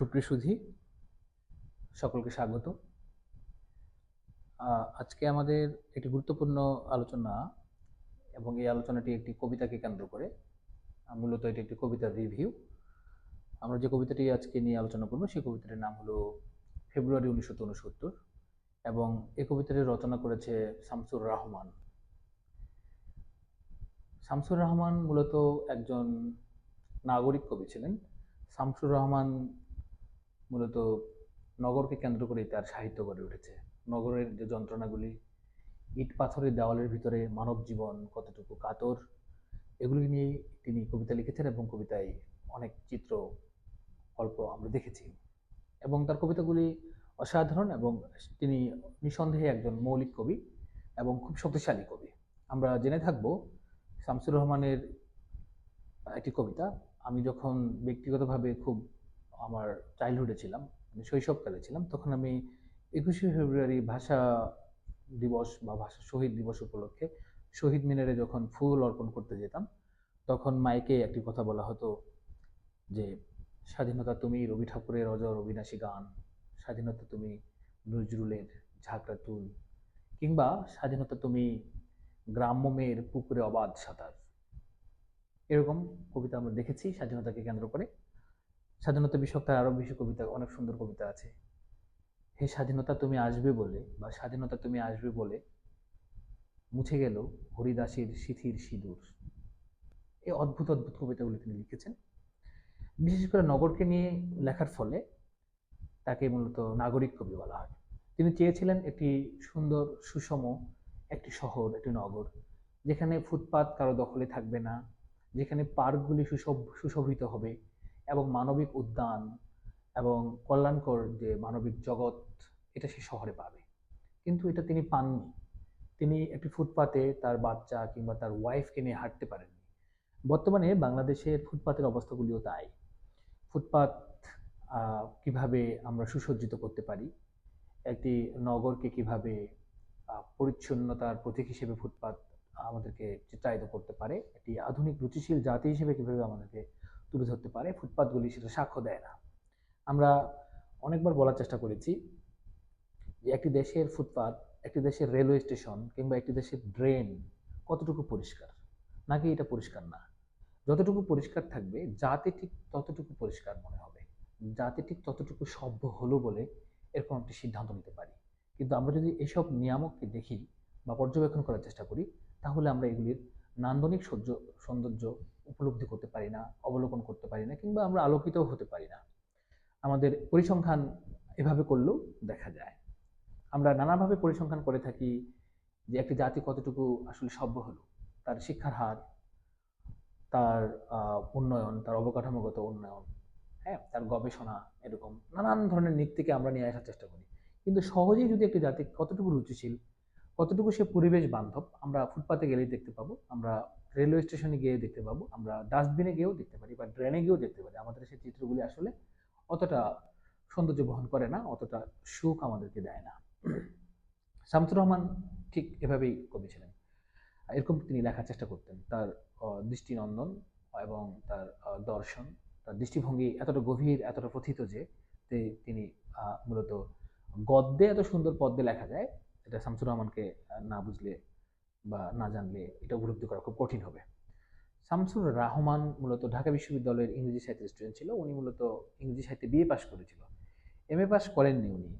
সুপ্রিয় সুধী, সকলকে স্বাগত। আজকে আমাদের একটি গুরুত্বপূর্ণ আলোচনা এবং এই আলোচনাটি একটি কবিতাকে কেন্দ্র করে। মূলত এটি একটি কবিতার রিভিউ আমরা যে কবিতাটি আজকে নিয়ে আলোচনা করব, সেই কবিতাটির নাম হলো ফেব্রুয়ারি উনিশশো উনসত্তর এবং এই কবিতাটি রচনা করেছে শামসুর রহমান। শামসুর রহমান মূলত একজন নাগরিক কবি ছিলেন। শামসুর রহমান মূলত নগরকে কেন্দ্র করেই তার সাহিত্য গড়ে উঠেছে। নগরের যে যন্ত্রণাগুলি, ইট পাথরের দেওয়ালের ভিতরে মানব জীবন কতটুকু কাতর, এগুলি নিয়ে তিনি কবিতা লিখেছেন এবং কবিতায় অনেক চিত্র, গল্প আমরা দেখেছি। এবং তার কবিতাগুলি অসাধারণ এবং তিনি নিঃসন্দেহে একজন মৌলিক কবি এবং খুব শক্তিশালী কবি। আমরা জেনে থাকব শামসুর রহমানের একটি কবিতা, আমি যখন ব্যক্তিগতভাবে খুব আমার চাইল্ডহুডে ছিলাম মানে শৈশবকালে ছিলাম, তখন আমি একুশে ফেব্রুয়ারি ভাষা দিবস বা ভাষা শহীদ দিবস উপলক্ষে শহীদ মিনারে যখন ফুল অর্পণ করতে যেতাম, তখন মাইকে একটি কথা বলা হতো যে, স্বাধীনতা তুমি রবি ঠাকুরের অজর অবিনাশী গান, স্বাধীনতা তুমি নজরুলের ঝাঁকড়া তুল, কিংবা স্বাধীনতা তুমি গ্রাম্য মেয়ের পুকুরে অবাধ সাঁতার। এরকম কবিতা আমরা দেখেছি স্বাধীনতাকে কেন্দ্র করে। স্বাধীনতা বিষয়ক তার আরও বেশি কবিতা, অনেক সুন্দর কবিতা আছে। হে স্বাধীনতা তুমি আসবে বলে বা স্বাধীনতা তুমি আসবে বলে মুছে গেল হরিদাসের সিথির সিঁদুর। এই অদ্ভুত অদ্ভুত কবিতাগুলি তিনি লিখেছেন। বিশেষ করে নগরকে নিয়ে লেখার ফলে তাকে মূলত নাগরিক কবি বলা হয়। তিনি চেয়েছিলেন একটি সুন্দর, সুষম একটি শহর, একটি নগর, যেখানে ফুটপাত কারও দখলে থাকবে না, যেখানে পার্কগুলি সুশোভ সুশোভিত হবে এবং মানবিক উদ্যান এবং কল্যাণকর যে মানবিক জগৎ, এটা সে শহরে পাবে। কিন্তু এটা তিনি পাননি। তিনি একটি ফুটপাতে তার বাচ্চা কিংবা তার ওয়াইফকে নিয়ে হাঁটতে পারেননি। বর্তমানে বাংলাদেশের ফুটপাতের অবস্থাগুলিও তাই। ফুটপাত কীভাবে আমরা সুসজ্জিত করতে পারি, একটি নগরকে কীভাবে পরিচ্ছন্নতার প্রতীক হিসেবে ফুটপাত আমাদেরকে চিত্রায়িত করতে পারে, একটি আধুনিক, রুচিশীল জাতি হিসেবে কীভাবে আমাদেরকে তুলে ধরতে পারে, ফুটপাতগুলি সেটা সাক্ষ্য দেয় না। আমরা অনেকবার বলার চেষ্টা করেছি যে একটি দেশের ফুটপাত, একটি দেশের রেলওয়ে স্টেশন কিংবা একটি দেশের ড্রেন কতটুকু পরিষ্কার? নাকি এটা পরিষ্কার না? যতটুকু পরিষ্কার থাকবে জাতি ঠিক ততটুকু পরিষ্কার মনে হবে। জাতি ঠিক ততটুকু সভ্য হলো বলে এরকম একটি সিদ্ধান্ত নিতে পারি। কিন্তু আমরা যদি এসব নিয়ামককে দেখি বা পর্যবেক্ষণ করার চেষ্টা করি, তাহলে আমরা এগুলির নান্দনিক সৌন্দর্য উপলব্ধি করতে পারি না, অবলোকন করতে পারি না, কিংবা আমরা আলোকিতও হতে পারি না। আমাদের পরিসংখ্যান এভাবে করলেও দেখা যায়। আমরা নানাভাবে পরিসংখ্যান করে থাকি যে একটি জাতি কতটুকু আসলে সভ্য হলো। তার শিক্ষার হার, তার উন্নয়ন, তার অবকাঠামোগত উন্নয়ন হ্যাঁ তার গবেষণা এরকম নানান ধরনের দিক থেকে আমরা নিয়ে আসার চেষ্টা করি। কিন্তু সহজেই যদি একটি জাতি কতটুকু রুচিশীল কতটুকু সে পরিবেশ বান্ধব, আমরা ফুটপাতে গেলেই দেখতে পাবো, আমরা রেলওয়ে স্টেশনে গিয়ে দেখতে পাবো, আমরা ডাস্টবিনে গিয়েও দেখতে পারি বা ড্রেনে গিয়েও দেখতে পারি। আমাদের সেই চিত্রগুলি আসলে অতটা সৌন্দর্য বহন করে না, অতটা সুখ আমাদেরকে দেয় না। শামসুর রহমান ঠিক এভাবেই কবি ছিলেন এরকম তিনি লেখার চেষ্টা করতেন। তার দৃষ্টিনন্দন এবং তার দর্শন, তার দৃষ্টিভঙ্গি এতটা গভীর, এতটা প্রথিত যে তিনি মূলত গদ্যে এত সুন্দর পদ্মে লেখা যায় এটা শামসুর রহমানকে না বুঝলে বা না জানলে এটা উপলব্ধি করা খুব কঠিন হবে। শামসুর রহমান মূলত ঢাকা বিশ্ববিদ্যালয়ের ইংরেজি সাহিত্যের স্টুডেন্ট ছিল। উনি মূলত ইংরেজি সাহিত্যে বিএ পাশ করেছিল। এম এ পাশ করেননি উনি।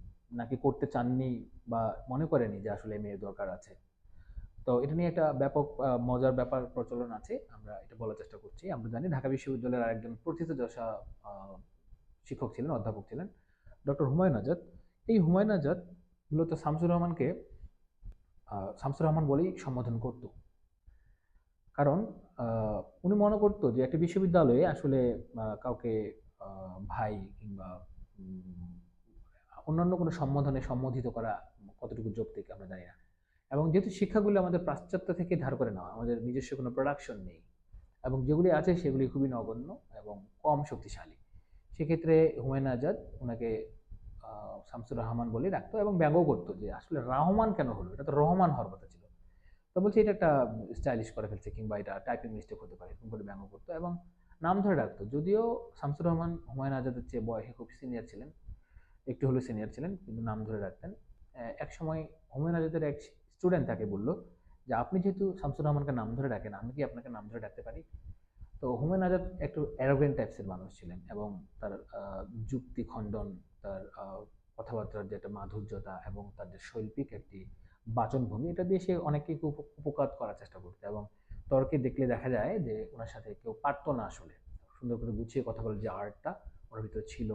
নাকি করতে চাননি বা মনে করেনি যে আসলে এম এ দরকার আছে। তো এটা নিয়ে একটা ব্যাপক মজার ব্যাপার প্রচলন আছে। আমরা এটা বলার চেষ্টা করছি। আমরা জানি ঢাকা বিশ্ববিদ্যালয়ের আরেকজন প্রথিতযশা শিক্ষক ছিলেন, অধ্যাপক ছিলেন ডক্টর হুমায়ুন আজাদ। এই হুমায়ুন আজাদ মূলত শামসুর রহমানকে শামসুর রহমান বলেই সম্বোধন করত। কারণ উনি মনে করতো যে একটা বিশ্ববিদ্যালয়ে আসলে কাউকে ভাই কিংবা অন্যান্য কোনো সম্বোধনে সম্বোধিত করা কতটুকু যৌক্তিক আমরা জানি না। এবং যেহেতু শিক্ষাগুলো আমাদের পাশ্চাত্য থেকে ধার করে নেওয়া, আমাদের নিজস্ব কোনো প্রোডাকশন নেই, এবং যেগুলি আছে সেগুলি খুবই নগণ্য এবং কম শক্তিশালী। সেক্ষেত্রে হুমায়ুন আজাদ ওনাকে শামসুর রহমান বলে রাখতো এবং ব্যঙ্গও করতো যে, আসলে রহমান কেন হলো? এটা তো রহমান হওয়ার কথা ছিল। তো বলছে, এটা একটা স্টাইলিশ করে ফেলছে কিংবা এটা টাইপিং মিস্টেক হতে পারে। এরকম করে ব্যঙ্গ করতো এবং নাম ধরে ডাকতো। যদিও শামসুর রহমান হুমায়ুন আজাদের চেয়ে বয়সে খুব সিনিয়র ছিলেন, একটু হলেও সিনিয়র ছিলেন, কিন্তু নাম ধরে রাখতেন এক সময় হুমায়ুন আজাদের এক স্টুডেন্ট তাকে বলল যে, আপনি যেহেতু শামসুর রহমানকে নাম ধরে ডাকেন, আমি কি আপনাকে নাম ধরে ডাকতে পারি? তো হুমায়ুন আজাদ একটু অ্যারোগেন্ট টাইপসের মানুষ ছিলেন এবং তার যুক্তি, খণ্ডন তার কথাবার্তার যে একটা মাধুর্যতা এবং তার যে শৈল্পিক একটি বাচনভূমি এটা দিয়ে সে অনেককে উপকার করার চেষ্টা করতো এবং তর্কে দেখলে দেখা যায় যে ওনার সাথে কেউ পারতো না আসলে। সুন্দর করে গুছিয়ে কথা বলে যে আর্টটা ওর ভিতরে ছিল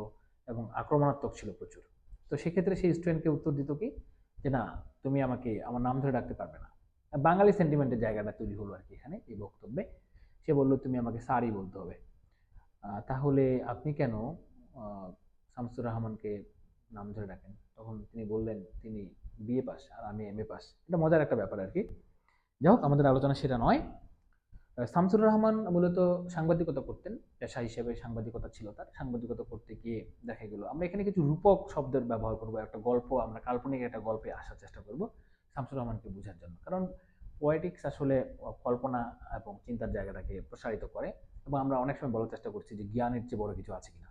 এবং আক্রমণাত্মক ছিল প্রচুর। তো সেক্ষেত্রে সেই স্টুডেন্টকে উত্তর দিত কি যে, না, তুমি আমাকে, আমার নাম ধরে ডাকতে পারবে না। বাঙালি সেন্টিমেন্টের জায়গাটা তৈরি হলো আর কি এখানে, এই বক্তব্যে। সে বলল, তুমি আমাকে সারি বলতে হবে। তাহলে আপনি কেন শামসুর রহমানকে নাম ধরে ডাকেন। তখন তিনি বললেন, তিনি বিএ পাস আর আমি এম এ পাস। এটা মজার একটা ব্যাপার আর কি। যাই হোক, আমাদের আলোচনা সেটা নয়। শামসুর রহমান মূলত সাংবাদিকতা করতেন। পেশা হিসেবে সাংবাদিকতা ছিল তার। সাংবাদিকতা করতে গিয়ে দেখা গেল, আমরা এখানে কিছু রূপক শব্দের ব্যবহার করব, একটা গল্প, আমরা কাল্পনিক একটা গল্পে আসার চেষ্টা করব শামসুর রহমানকে বোঝার জন্য। কারণ পোয়েটিক্স আসলে কল্পনা এবং চিন্তার জায়গাটাকে প্রসারিত করে এবং আমরা অনেক সময় বলার চেষ্টা করছি যে জ্ঞানের চেয়ে বড় কিছু আছে কিনা।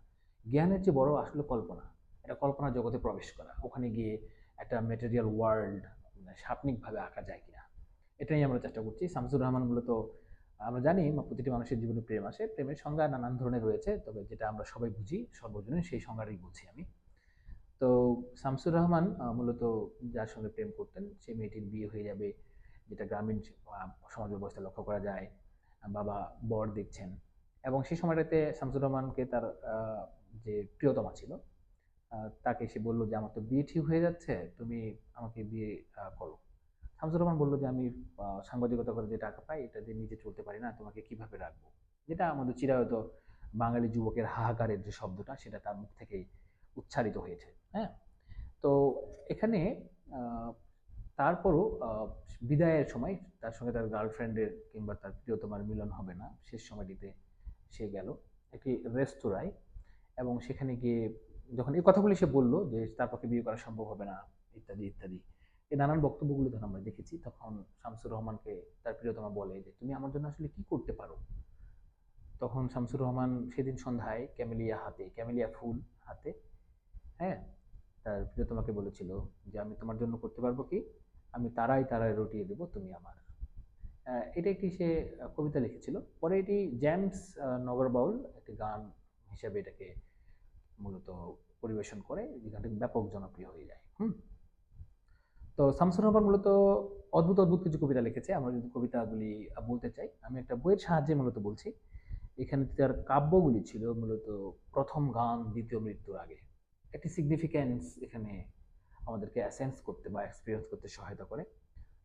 জ্ঞানের যে বড় আসলে কল্পনা। এটা কল্পনা জগতে প্রবেশ করা। ওখানে গিয়ে একটা মেটেরিয়াল ওয়ার্ল্ড সাপনিকভাবে আঁকা যায় কিনা। এটাই আমরা চেষ্টা করছি। শামসুর রহমান মূলত, আমরা জানি, প্রতিটি মানুষের জীবনে প্রেম আসে। প্রেমের সংজ্ঞা নানান ধরনের রয়েছে, তবে যেটা আমরা সবাই বুঝি, সর্বজনীন, সেই সংজ্ঞাটাই বুঝি আমি। তো শামসুর রহমান মূলত যার সঙ্গে প্রেম করতেন সেই মেয়েটির বিয়ে হয়ে যাবে, যেটা গ্রামীণ সমাজ ব্যবস্থা লক্ষ্য করা যায়, বাবা বর দেখছেন। এবং সেই সময়টাতে শামসুর রহমানকে তার যে প্রিয়তমা ছিল তাকে সে বলল যে, আমার তো বিয়ে ঠিক হয়ে যাচ্ছে, তুমি আমাকে বিয়ে করো। শামসুর রহমান বলল যে, আমি সাংবাদিকতা করে যে টাকা পাই, এটা দিয়ে নিজে চলতে পারি না, তোমাকে কীভাবে রাখব? যেটা আমাদের চিরায়ত বাঙালি যুবকের হাহাকারের যে শব্দটা, সেটা তার মুখ থেকেই উচ্চারিত হয়েছে হ্যাঁ? তো এখানে তারপরও বিদায়ের সময় তার সঙ্গে তার গার্লফ্রেন্ডের কিংবা তার প্রিয়তমার মিলন হবে না, শেষ সময়টিতে সে গেল একটি রেস্তোরাঁয়। এবং সেখানে গিয়ে যখন এই কথাগুলি সে বলল যে তার পক্ষে বিয়ে করা সম্ভব হবে না, ইত্যাদি ইত্যাদি এই নানান বক্তব্যগুলো যখন আমরা দেখেছি। তখন শামসুর রহমানকে তার প্রিয়তমা বলে যে, তুমি আমার জন্য আসলে কি করতে পারো? তখন শামসুর রহমান সেদিন সন্ধ্যায় ক্যামেলিয়া হাতে, ক্যামেলিয়া ফুল হাতে হ্যাঁ তার প্রিয়তমাকে বলেছিল যে, আমি তোমার জন্য করতে পারব কি? আমি তারাই তারাই রটিয়ে দেবো, তুমি আমার। এটা একটি সে কবিতা লিখেছিল। পরে এটি জেমস নগরবাউল একটি গান হিসেবে এটাকে মূলত পরিবেশন করে এই গানটি ব্যাপক জনপ্রিয় হয়ে যায়, হুম? তো শামসুর রহমান মূলত অদ্ভুত অদ্ভুত কিছু কবিতা লিখেছে। আমরা যদি কবিতাগুলি বলতে চাই, আমি একটা বইয়ের সাহায্যে মূলত বলছি। এখানে তার কাব্যগুলি ছিল মূলত প্রথম গান, দ্বিতীয় মৃত্যুর আগে। একটি সিগনিফিক্যান্স এখানে আমাদেরকে অ্যাসেন্স করতে বা এক্সপিরিয়েন্স করতে সহায়তা করে।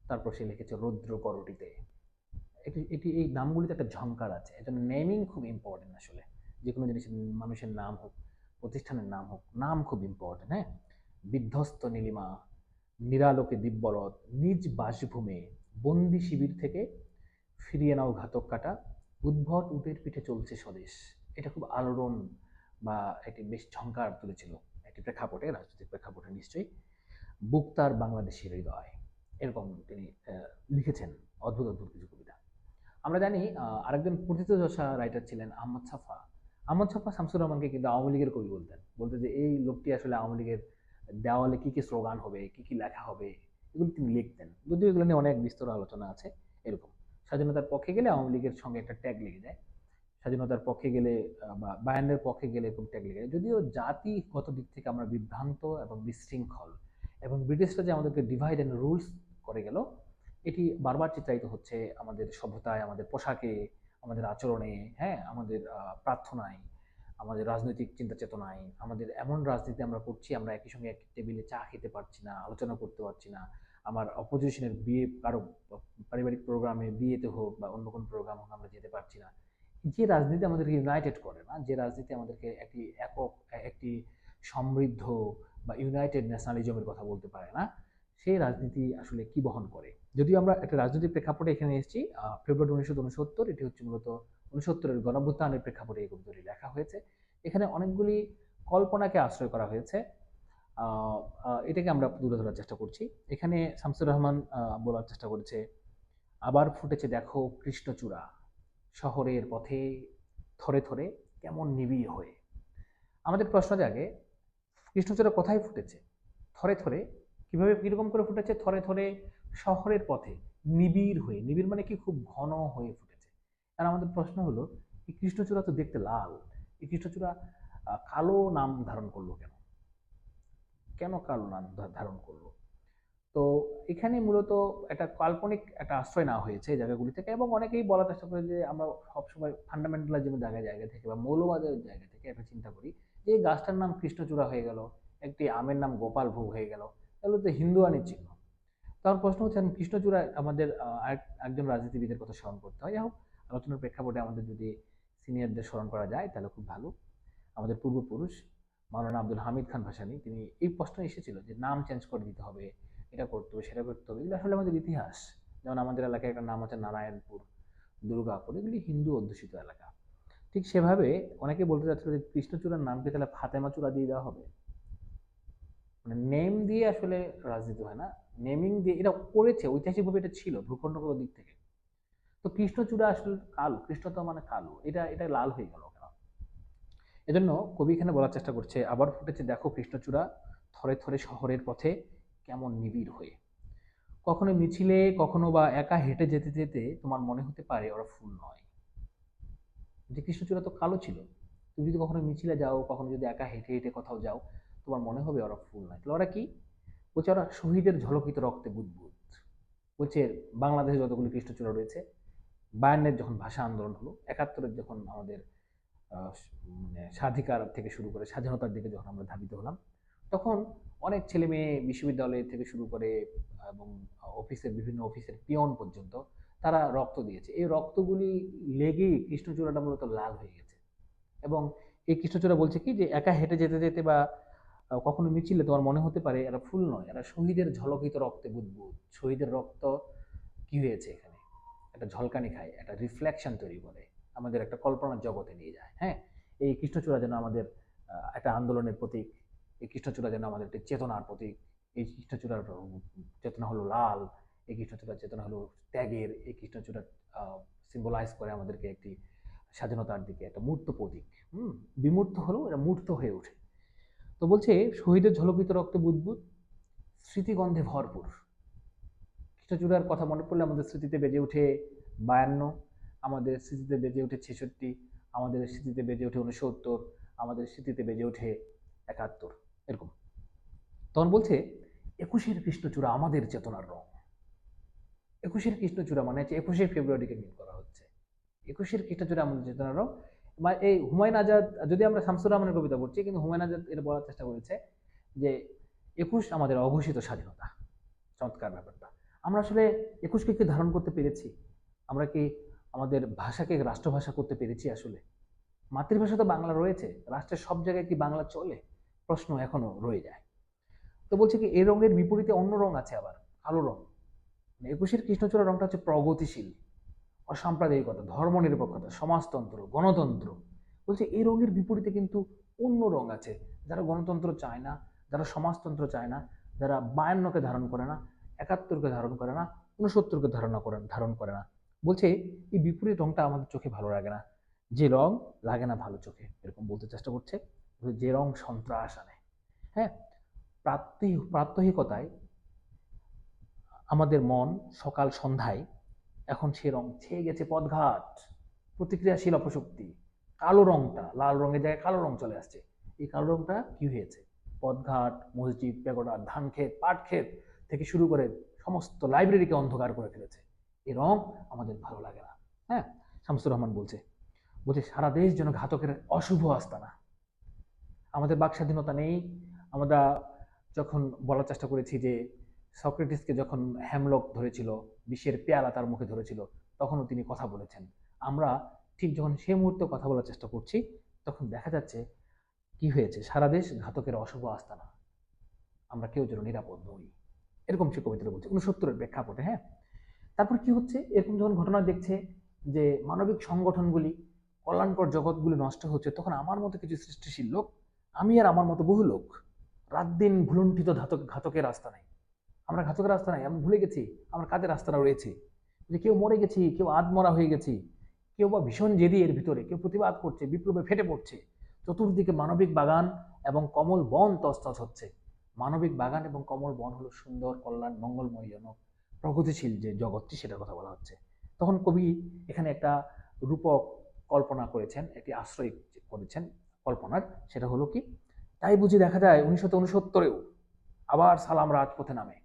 তারপর সে লিখেছে রৌদ্র করটিতে এটি এটি, এই নামগুলিতে একটা ঝঙ্কার আছে। এজন্য নেমিং খুব ইম্পর্টেন্ট আসলে। যে কোনো জিনিসের মানুষের নাম হোক, প্রতিষ্ঠানের নাম হোক, নাম খুব ইম্পর্টেন্ট হ্যাঁ? বিধ্বস্ত নীলিমা, নিরালোকে দিব্যরথ, নিজ বাসভূমে বন্দি শিবির থেকে ফিরিয়ে নাও ঘাতক কাটা, উদ্ভট উটের পিঠে চলছে স্বদেশ। এটা খুব আলোড়ন বা একটি বেশ ঝঙ্কার তুলেছিল। একটি প্রেক্ষাপটে, রাজনৈতিক প্রেক্ষাপটে নিশ্চয়ই। বুক্তার বাংলাদেশের হৃদয়, এরকম তিনি লিখেছেন অদ্ভুত অদ্ভুত কিছু কবিতা। আমরা জানি আরেকজন প্রথিতযশা রাইটার ছিলেন আহমদ সাফা। আহমদ সাফা শামসুর রহমানকে কিন্তু আওয়ামী লীগের কবি বলতেন। বলতে যে, এই লোকটি আসলে আওয়ামী লীগের দেওয়ালে কী কী স্লোগান হবে, কী কী লেখা হবে? এগুলো তিনি লিখতেন। যদিও এগুলো নিয়ে অনেক বিস্তর আলোচনা আছে এরকম। স্বাধীনতার পক্ষে গেলে আওয়ামী লীগের সঙ্গে একটা ট্যাগ লেগে যায়। স্বাধীনতার পক্ষে গেলে বা বায়ানের পক্ষে গেলে এরকম ট্যাগ লেগে যায়। যদিও জাতিগত দিক থেকে আমরা বিভ্রান্ত এবং বিশৃঙ্খল এবং ব্রিটিশরা যে আমাদেরকে ডিভাইড অ্যান্ড রুলস করে গেল, এটি বারবার চিত্রায়িত হচ্ছে আমাদের সভ্যতায়, আমাদের পোশাকে আমাদের আচরণে হ্যাঁ আমাদের প্রার্থনায়, আমাদের রাজনৈতিক চিন্তা চেতনায় আমাদের এমন রাজনীতি আমরা করছি, আমরা একই সঙ্গে এক টেবিলে চা খেতে পারছি না, আলোচনা করতে পারছি না। আমার অপোজিশনের বিয়ে কারও পারিবারিক প্রোগ্রামে বিয়েতে হোক বা অন্য কোনো প্রোগ্রাম হোক আমরা যেতে পারছি না। যে রাজনীতি আমাদেরকে ইউনাইটেড করে না, যে রাজনীতি আমাদেরকে একটি একক, একটি সমৃদ্ধ বা ইউনাইটেড ন্যাশনালিজমের কথা বলতে পারে না সেই রাজনীতি আসলে কি বহন করে? যদিও আমরা একটা রাজনৈতিক প্রেক্ষাপটে এখানে এসেছি ফেব্রুয়ারি উনিশশো উনসত্তর, এটি হচ্ছে মূলত উনসত্তরের গণভ্যুত্থানের প্রেক্ষাপটে এই কবিতাটি লেখা হয়েছে। এখানে অনেকগুলি কল্পনাকে আশ্রয় করা হয়েছে। এটাকে আমরা তুলে ধরার চেষ্টা করছি। এখানে শামসুর রহমান বলার চেষ্টা করেছে, আবার ফুটেছে দেখো কৃষ্ণচূড়া, শহরের পথে থরে থরে কেমন নিবিড় হয়ে। আমাদের প্রশ্ন জাগে, কৃষ্ণচূড়া কোথায় ফুটেছে? থরে থরে কীভাবে কীরকম করে ফুটেছে? থরে থরে শহরের পথে, নিবিড় হয়ে, নিবিড় মানে কি? খুব ঘন হয়ে ফুটেছে। আর আমাদের প্রশ্ন হলো, এই কৃষ্ণচূড়া তো দেখতে লাল। এই কৃষ্ণচূড়া কালো নাম ধারণ করল কেন? কেন কালো নাম ধারণ করল? তো এখানে মূলত একটা কাল্পনিক একটা আশ্রয় নেওয়া হয়েছে এই জায়গাগুলি থেকে এবং অনেকেই বলার চেষ্টা করে যে আমরা সবসময় ফান্ডামেন্টালিজমের জায়গা জায়গা থেকে বা মৌলবাদের জায়গা থেকে একটা চিন্তা করি যে এই গাছটার নাম কৃষ্ণচূড়া হয়ে গেল, একটি আমের নাম গোপাল ভোগ হয়ে গেল। এগুলো তো হিন্দুয়ানির চিহ্ন। তখন প্রশ্ন হচ্ছে কৃষ্ণচূড়া আমাদের একজন রাজনীতিবিদের কথা স্মরণ করতে হয়। হোক আলোচনার প্রেক্ষাপটে আমাদের যদি সিনিয়রদের স্মরণ করা যায়, তাহলে খুব ভালো। আমাদের পূর্বপুরুষ মাওলানা আব্দুল হামিদ খান ভাসানি, তিনি এই প্রশ্ন এসেছিল যে, নাম চেঞ্জ করে দিতে হবে, এটা করতে হবে, সেটা করতে হবে। এগুলো আসলে আমাদের ইতিহাস। যেমন আমাদের এলাকায় একটা নাম আছে, নারায়ণপুর, দুর্গাপুর। এগুলি হিন্দু অধ্যুষিত এলাকা। ঠিক সেভাবে অনেকে বলতে চাচ্ছিল যে, কৃষ্ণচূড়ার নামকে তাহলে ফাতেমা চূড়া দিয়ে দেওয়া হবে। মানে নেম দিয়ে আসলে রাজনীতি হয় না। নেমিং দিয়ে এটা করেছে, ঐতিহাসিকভাবে এটা ছিল ভূখণ্ডগত দিক থেকে। তো কৃষ্ণচূড়া আসলে কালো কৃষ্ণ তো মানে কালো, এটা এটা লাল হয়ে গেল কেন? এজন্য কবি এখানে বলার চেষ্টা করছে, আবার ফুটেছে, দেখো কৃষ্ণচূড়া, থরে থরে শহরের পথে কেমন নিবিড় হয়ে। কখনো মিছিলে, কখনো বা একা হেঁটে যেতে যেতে তোমার মনে হতে পারে ওরা ফুল নয়। যে কৃষ্ণচূড়া তো কালো ছিল। তুমি যদি কখনো মিছিলে যাও, কখনো যদি একা হেঁটে হেঁটে কোথাও যাও তোমার মনে হবে ওরা ফুল নয়। তাহলে ওরা কি? বলছে ওরা শহীদের ঝলকিত রক্তে বুদবুদ। বলছে বাংলাদেশে যতগুলি কৃষ্ণচূড়া রয়েছে, বায়ান্নের যখন ভাষা আন্দোলন হলো, একাত্তরের যখন আমাদের মানে স্বাধিকার থেকে শুরু করে স্বাধীনতার দিকে যখন আমরা ধাবিত হলাম, তখন অনেক ছেলে মেয়ে বিশ্ববিদ্যালয় থেকে শুরু করে, এবং অফিসের বিভিন্ন অফিসের পিয়ন পর্যন্ত তারা রক্ত দিয়েছে। এই রক্তগুলি লেগেই কৃষ্ণচূড়াটা মূলত লাল হয়ে গেছে। এবং এই কৃষ্ণচূড়া বলছে কি? যে একা হেঁটে যেতে যেতে বা কখনো মিছিলে তোমার মনে হতে পারে এরা ফুল নয়, এরা শহীদের ঝলকিত রক্তে বুদবুদ। শহীদের রক্ত কি হয়েছে এখানে? একটা ঝলকানি খায়, একটা রিফ্লেকশন তৈরি করে, আমাদের একটা কল্পনার জগতে নিয়ে যায় হ্যাঁ? এই কৃষ্ণচূড়া যেন আমাদের একটা আন্দোলনের প্রতীক, এই কৃষ্ণচূড়া যেন আমাদের একটি চেতনার প্রতীক, এই কৃষ্ণচূড়ার চেতনা হলো লাল, এই কৃষ্ণচূড়ার চেতনা হলো ত্যাগের, এই কৃষ্ণচূড়া সিম্বলাইজ করে আমাদেরকে একটি স্বাধীনতার দিকে, একটা মূর্ত প্রতীক, হুম? বিমূর্ত হলেও এটা মূর্ত হয়ে ওঠে। তো বলছে, শহীদের ঝলকিত রক্ত বুদবুদ, স্মৃতিগন্ধে ভরপুর। কৃষ্ণচূড়ার কথা মনে পড়লে আমাদের স্মৃতিতে বেজে ওঠে বায়ান্ন, আমাদের স্মৃতিতে বেজে ওঠে ছেষট্টি, আমাদের স্মৃতিতে বেজে ওঠে উনসত্তর আমাদের স্মৃতিতে বেজে ওঠে একাত্তর। এরকম। তখন বলছে, একুশের কৃষ্ণচূড়া আমাদের চেতনার রং। একুশের কৃষ্ণচূড়া মানে হচ্ছে একুশে ফেব্রুয়ারিকে মিন করা হচ্ছে। একুশের কৃষ্ণচূড়া আমাদের চেতনার রং এই হুমায়ুন আজাদ, যদি আমরা শামসুর রহমানের কবিতা পড়ছি, কিন্তু হুমায়ুন আজাদ এটা বলার চেষ্টা করেছে যে একুশ আমাদের অঘোষিত স্বাধীনতা। চমৎকার ব্যাপারটা। আমরা আসলে একুশকে কি ধারণ করতে পেরেছি? আমরা কি আমাদের ভাষাকে রাষ্ট্রভাষা করতে পেরেছি আসলে? মাতৃভাষা তো বাংলা রয়েছে, রাষ্ট্রের সব জায়গায় কি বাংলা চলে? প্রশ্ন এখনও রয়ে যায়। তো বলছে কি এই রঙের বিপরীতে অন্য রং আছে আবার, কালো রং। মানে একুশের কৃষ্ণচূড়া রংটা হচ্ছে প্রগতিশীল। অসাম্প্রদায়িকতা, ধর্মনিরপেক্ষতা, সমাজতন্ত্র, গণতন্ত্র। বলছে এই রঙের বিপরীতে কিন্তু অন্য রং আছে। যারা গণতন্ত্র চায় না, যারা সমাজতন্ত্র চায় না, যারা বায়ান্নকে ধারণ করে না, একাত্তরকে ধারণ করে না উনসত্তরকে ধারণা করে ধারণ করে না। বলছে এই বিপরীত রংটা আমাদের চোখে ভালো লাগে না। যে রং লাগে না ভালো চোখে, এরকম বলতে চেষ্টা করছে। যে রং সন্ত্রাস আনে। হ্যাঁ প্রাত্যহিক, প্রাত্যহিকতায় আমাদের মন সকাল সন্ধ্যায় এখন সে রং ছেয়ে গেছে পদঘাট প্রতিক্রিয়াশীল অপশক্তি। কালো রংটা, লাল রঙের জায়গায় কালো রং চলে আসছে। এই কালো রংটা কি হয়েছে? পদঘাট মসজিদ পেগোডা ধান ক্ষেত পাট ক্ষেত থেকে শুরু করে সমস্ত লাইব্রেরিকে অন্ধকার করে ফেলেছে। এ রং আমাদের ভালো লাগে না। হ্যাঁ শামসুর রহমান বলছে বলছে, সারা দেশ যেন ঘাতকের অশুভ আস্তানা আমাদের বাক স্বাধীনতা নেই। আমরা যখন বলার চেষ্টা করেছি যে, সক্রেটিসকে যখন হ্যামলক ধরেছিল বিশ্বের পেয়ালা তার মুখে ধরেছিল। তখনও তিনি কথা বলেছেন। আমরা ঠিক যখন সে মুহূর্তে কথা বলার চেষ্টা করছি, তখন দেখা যাচ্ছে কি হয়েছে। সারা দেশ ঘাতকের অশুভ আস্তানা। আমরা কেউ যেন নিরাপদ নই। এরকম সে কবিতাটা বলছে। উনসত্তরের প্রেক্ষাপটে হ্যাঁ? তারপর কি হচ্ছে? এরকম যখন ঘটনা দেখছে যে মানবিক সংগঠনগুলি, কল্যাণকর জগৎগুলি নষ্ট হচ্ছে, তখন আমার মতো কিছু সৃষ্টিশীল লোক, আমি আর আমার মতো বহু লোক, রাত দিন ভুলুণ্ঠিত ঘাতক ঘাতকের রাস্তা নাই আমরা ঘাতকের রাস্তা নাই আমি ভুলে গেছি, আমার কাদের রাস্তাটা রয়েছে? যে কেউ মরে গেছি, কেউ আধমরা হয়ে গেছি, কেউ বা ভীষণ জেদি এর ভিতরে, কেউ প্রতিবাদ করছে, বিপ্লবে ফেটে পড়ছে, চতুর্দিকে মানবিক বাগান এবং কমল বন তছতছ হচ্ছে। মানবিক বাগান এবং কমল বন হলো সুন্দর, কল্যাণ, মঙ্গলময়জনক, প্রগতিশীল যে জগৎটি সেটার কথা বলা হচ্ছে। তখন কবি এখানে একটা রূপক কল্পনা করেছেন, একটি আশ্রয় করেছেন কল্পনার, সেটা হলো কি? তাই বুঝি দেখা যায় উনিশশো উনসত্তরেও আবার সালাম রাজপথে নামে।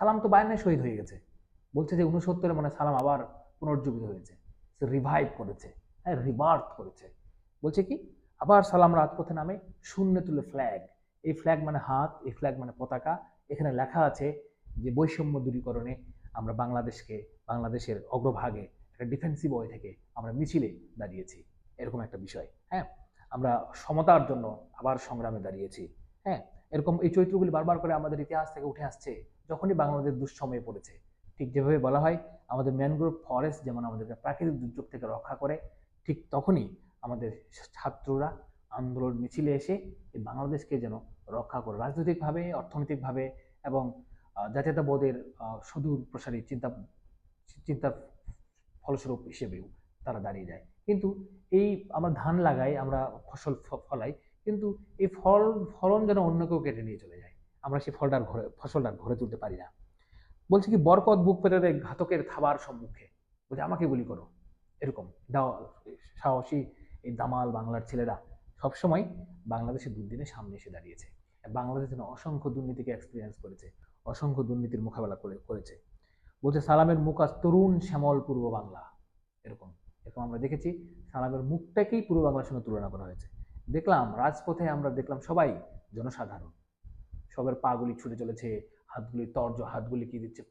সালাম তো বায়ান্নে শহীদ হয়ে গেছে। বলছে যে উনসত্তরে মানে সালাম আবার পুনর্জীবিত হয়েছে। সে রিভাইভ করেছে। হ্যাঁ রিবার্থ করেছে। বলছে কি? আবার সালাম রাজপথে নামে শূন্য তুলে ফ্ল্যাগ এই ফ্ল্যাগ মানে হাত, এই ফ্ল্যাগ মানে পতাকা। এখানে লেখা আছে যে বৈষম্য দূরীকরণে আমরা বাংলাদেশকে, বাংলাদেশের অগ্রভাগে একটা ডিফেন্সিভ ওয়ে থেকে আমরা মিছিলে দাঁড়িয়েছি। এরকম একটা বিষয়। হ্যাঁ আমরা সমতার জন্য আবার সংগ্রামে দাঁড়িয়েছি। হ্যাঁ এরকম এই চরিত্রগুলি বারবার করে আমাদের ইতিহাস থেকে উঠে আসছে। যখনই বাংলাদেশ দুঃসময়ে পড়েছে, ঠিক যেভাবে বলা হয়, আমাদের ম্যানগ্রোভ ফরেস্ট যেমন আমাদেরকে প্রাকৃতিক দুর্যোগ থেকে রক্ষা করে, ঠিক তখনই আমাদের ছাত্ররা আন্দোলন মিছিলে এসে এই বাংলাদেশকে যেন রক্ষা করে, রাজনৈতিকভাবে, অর্থনৈতিকভাবে এবং জাতীয়তাবোধের সুদূর প্রসারী চিন্তা, চিন্তার ফলস্বরূপ হিসেবেও তারা দাঁড়িয়ে যায়। কিন্তু এই আমরা ধান লাগাই, আমরা ফসল ফলাই, কিন্তু এই ফল, ফলন যেন অন্য কেউ কেটে নিয়ে চলে যায়। আমরা সেই ফলটার ঘরে ফসলটার ঘরে তুলতে পারি না। বলছে কি, বরকত বুক পেতে দেয় ঘাতকের থাবার সম্মুখে। বলছে, আমাকে গুলি করো। এরকম, দাও, সাহসী এই দামাল বাংলার ছেলেরা। সবসময় বাংলাদেশের দুর্দিনের সামনে এসে দাঁড়িয়েছে। বাংলাদেশ যেন অসংখ্য দুর্নীতিকে এক্সপিরিয়েন্স করেছে, অসংখ্য দুর্নীতির মোকাবেলা করে, করেছে। বলছে, সালামের মুখ আজ তরুণ শ্যামল পূর্ব বাংলা। এরকম এরকম আমরা দেখেছি। সালামের মুখটাকেই পূর্ব বাংলার সঙ্গে তুলনা করা হয়েছে। দেখলাম, রাজপথে আমরা দেখলাম সবাই জনসাধারণ। সবার পাগুলি ছুটে চলেছে, হাতগুলি তর্জ, হাতগুলি কি দিচ্ছে,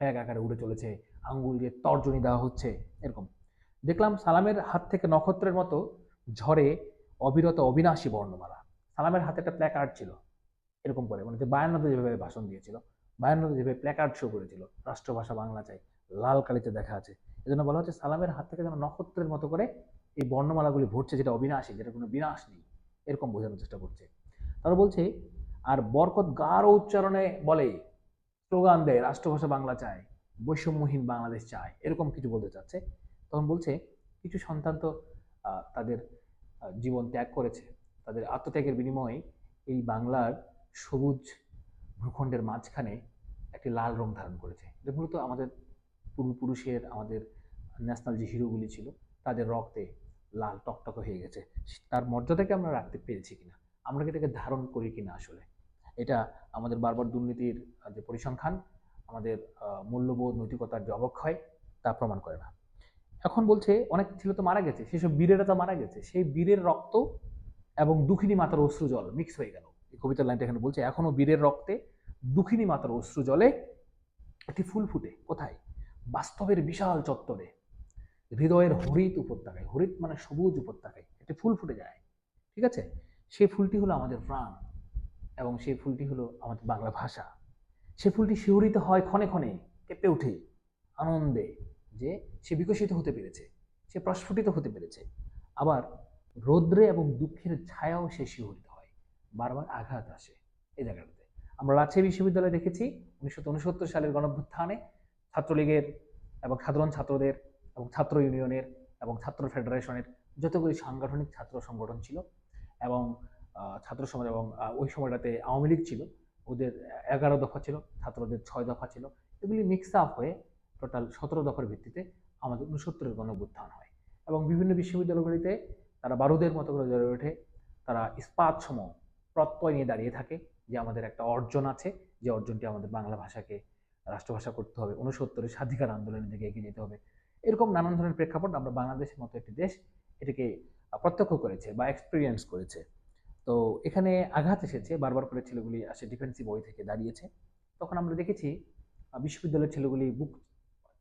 ফ্যাগ আকারে উড়ে চলেছে, আঙ্গুল দিয়ে তর্জনী দেওয়া হচ্ছে, এরকম। দেখলাম সালামের হাত থেকে নক্ষত্রের মতো ঝড়ে অবিরত অবিনাশী বর্ণমালা। সালামের হাতে একটা প্ল্যাকার্ড ছিল, এরকম করে মানে বায়ান্নতে যেভাবে ভাষণ দিয়েছিল, বায়ান্নতে যেভাবে প্ল্যাকার্ড শো করেছিল, রাষ্ট্রভাষা বাংলা চাই, লাল কালিতে দেখা আছে, এজন্য বলা হচ্ছে সালামের হাত থেকে যেন নক্ষত্রের মতো করে এই বর্ণমালাগুলি ভরছে, যেটা অবিনাশী, যেটা কোনো বিনাশ নেই, এরকম বোঝানোর চেষ্টা করছে। তারা বলছে আর বরকত গাঢ় উচ্চারণে বলে স্লোগান দেয়, রাষ্ট্রভাষা বাংলা চায়, বৈষম্যহীন বাংলাদেশ চায়, এরকম কিছু বলতে চাচ্ছে। তখন বলছে, কিছু সন্তান তো তাদের জীবন ত্যাগ করেছে। তাদের আত্মত্যাগের বিনিময়ে এই বাংলার সবুজ ভূখণ্ডের মাঝখানে একটি লাল রং ধারণ করেছে। এটা মূলত আমাদের পূর্বপুরুষের, আমাদের ন্যাশনাল যে হিরোগুলি ছিল, তাদের রক্তে লাল টকটক হয়ে গেছে। তার মর্যাদাকে আমরা রাখতে পেরেছি কিনা, আমরা কি এটাকে ধারণ করি কিনা আসলে? এটা আমাদের বারবার দুর্নীতির যে পরিসংখ্যান, আমাদের মূল্যবোধ, নৈতিকতার যে অবক্ষয়, তা প্রমাণ করে না। এখন বলছে, অনেক ছিল তো মারা গেছে, সেসব বীরেরা তো মারা গেছে। সেই বীরের রক্ত এবং দুঃখিনী মাতার অশ্রু জল মিক্স হয়ে গেল। এই কবিতার লাইনটা এখানে বলছে, এখনও বীরের রক্তে দুঃখিনী মাতার অশ্রু জলে, একটি ফুল ফুটে, কোথায়? বাস্তবের বিশাল চত্বরে, হৃদয়ের হরিত উপত্যকায়। হরিত মানে সবুজ উপত্যকায়, একটি ফুল ফুটে যায়। ঠিক আছে? সেই ফুলটি হলো আমাদের প্রাণ। এবং সেই ফুলটি হলো আমাদের বাংলা ভাষা। সে ফুলটি শিহরিত হয় ক্ষণে ক্ষণে, কেঁপে উঠে আনন্দে যে সে বিকশিত হতে পেরেছে, সে প্রস্ফুটিত হতে পেরেছে। আবার রৌদ্রে এবং দুঃখের ছায়াও সে শিহরিত হয়। বারবার আঘাত আসে এই জায়গাটাতে। আমরা রাজশাহী বিশ্ববিদ্যালয়ে দেখেছি উনিশশো উনসত্তর সালের গণভ্যুত্থানে ছাত্রলীগের এবং সাধারণ ছাত্রদের এবং ছাত্র ইউনিয়নের এবং ছাত্র ফেডারেশনের যতগুলি সাংগঠনিক ছাত্র সংগঠন ছিল এবং ছাত্র সমাজ এবং ওই সময়টাতে আওয়ামী লীগ ছিল। ওদের এগারো দফা ছিল, ছাত্রদের ছয় দফা ছিল। এগুলি মিক্স আপ হয়ে টোটাল সতেরো দফার ভিত্তিতে আমাদের উনসত্তরের গণভ্যুত্থান হয়। এবং বিভিন্ন বিশ্ববিদ্যালয়গুলিতে তারা বারুদের মতো করে জ্বলে ওঠে। তারা ইস্পাত সম প্রত্যয় নিয়ে দাঁড়িয়ে থাকে, যে আমাদের একটা অর্জন আছে। যে অর্জনটি আমাদের বাংলা ভাষাকে, রাষ্ট্রভাষা করতে হবে। উনসত্তরের স্বাধিকার আন্দোলনের দিকে এগিয়ে যেতে হবে। এরকম নানান ধরনের প্রেক্ষাপট আমরা বাংলাদেশের মতো একটি দেশ এটাকে প্রত্যক্ষ করেছে বা এক্সপিরিয়েন্স করেছে। তো এখানে আঘাত এসেছে, বারবার করে ছেলেগুলি আসে ডিফেন্সিভ ওয়ে থেকে দাঁড়িয়েছে। তখন আমরা দেখেছি বিশ্ববিদ্যালয়ের ছেলেগুলি বুক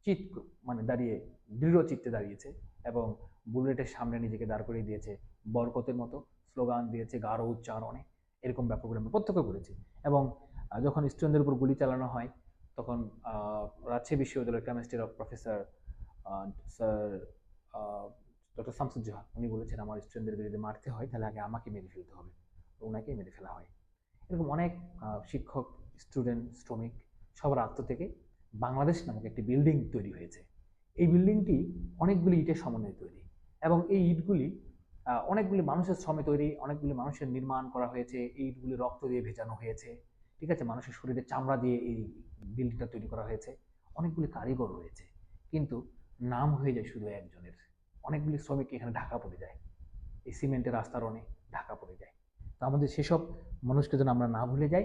চিত মানে দাঁড়িয়ে, দৃঢ় চিত্তে দাঁড়িয়েছে এবং বুলেটের সামনে নিজেকে দাঁড় করিয়ে দিয়েছে বরকতের মতো স্লোগান দিয়েছে গাঢ় উচ্চারণে। এরকম ব্যাপারগুলো আমরা প্রত্যক্ষ করেছি। এবং যখন স্টুডেন্টদের উপর গুলি চালানো হয়, তখন রাজশাহী বিশ্ববিদ্যালয়ের কেমিস্ট্রির প্রফেসর স্যার ডক্টর শামসুজ্জোহা উনি বলেছেন, আমার স্টুডেন্টদের যদি মারতে হয়, তাহলে আগে আমাকে মেরে ফেলতে হবে। তো ওনাকেই মেরে ফেলা হয়। এরকম অনেক শিক্ষক স্টুডেন্ট শ্রমিক, সবার আত্ম থেকে বাংলাদেশ নামক একটি বিল্ডিং তৈরি হয়েছে। এই বিল্ডিংটি অনেকগুলি ইটের সমন্বয়ে তৈরি এবং এই ইটগুলি অনেকগুলি মানুষের শ্রমে তৈরি, অনেকগুলি মানুষের নির্মাণ করা হয়েছে, এই ইটগুলি রক্ত দিয়ে ভেজানো হয়েছে। ঠিক আছে, মানুষের শরীরে চামড়া দিয়ে এই বিল্ডিংটা তৈরি করা হয়েছে। অনেকগুলি কারিগর রয়েছে, কিন্তু নাম হয়ে যায় শুধু একজনের। অনেকগুলি শ্রমিক এখানে ঢাকা পড়ে যায়। এই সিমেন্টের অনেক ঢাকা পড়ে যায়। তো আমাদের সেসব মানুষকে যেন আমরা না ভুলে যাই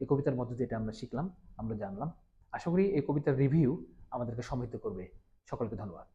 এই কবিতার মধ্যে যেটা আমরা শিখলাম, আমরা জানলাম। আশা করি এই কবিতার রিভিউ আমাদেরকে সমৃদ্ধ করবে। সকলকে ধন্যবাদ।